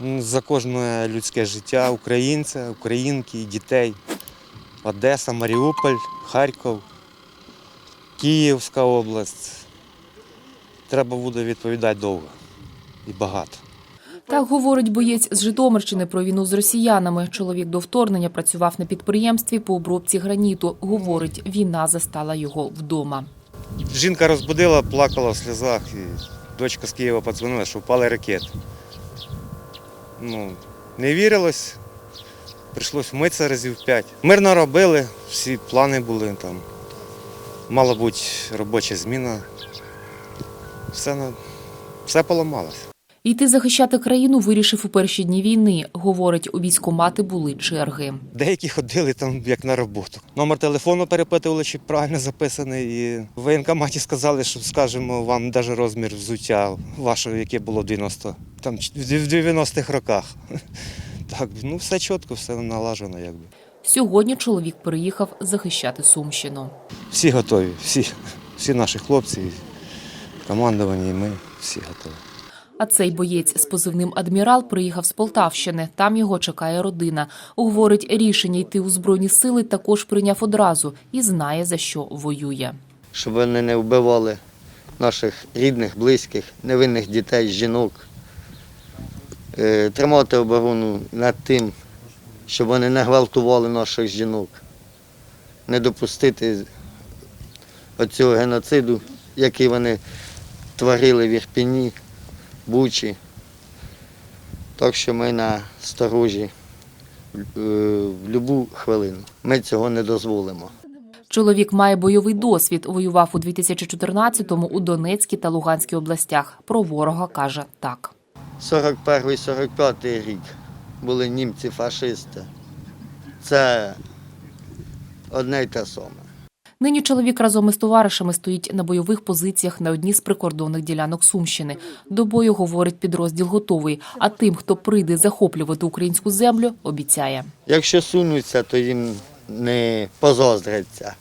М, За кожне людське життя українця, українки, дітей. Одеса, Маріуполь, Харків, Київська область. Треба буде відповідати довго і багато. Так говорить боєць з Житомирщини про війну з росіянами. Чоловік до вторгнення працював на підприємстві по обробці граніту. Говорить, війна застала його вдома. Жінка розбудила, плакала в сльозах, і дочка з Києва подзвонила, що впали ракети. Ну, не вірилось, прийшлось вмитися разів п'ять. Мирно робили, всі плани були там. Мала бути робоча зміна. Все, все поламалось. Йти захищати країну вирішив у перші дні війни. Говорить, у військкомати були черги. Деякі ходили там як на роботу. Номер телефону перепитували, чи правильно записаний. І в воєнкоматі сказали, що скажемо вам навіть розмір взуття вашого, яке було в 90, там, в 90-х роках. Так, ну все чітко, все налажено, якби. Сьогодні чоловік переїхав захищати Сумщину. Всі готові, всі, всі наші хлопці, командування, і ми всі готові. А цей боєць з позивним адмірал приїхав з Полтавщини. Там його чекає родина. Говорить, рішення йти у збройні сили також прийняв одразу і знає за що воює. щоб вони не вбивали наших рідних, близьких, невинних дітей, жінок. Е, Тримати оборону над тим, щоб вони не гвалтували наших жінок, не допустити оцього геноциду, який вони творили в Ірпіні, Бучі. Так що ми на сторожі е, в будь-яку хвилину. Ми цього не дозволимо. Чоловік має бойовий досвід. Воював у 2014-му у Донецькій та Луганській областях. Про ворога каже так. 41-45 рік були німці-фашисти. Це одне й те саме. Нині чоловік разом із товаришами стоїть на бойових позиціях на одній з прикордонних ділянок Сумщини. До бою говорить підрозділ готовий. А тим, хто прийде захоплювати українську землю, обіцяє. Якщо сунуться, то їм не позоздряться.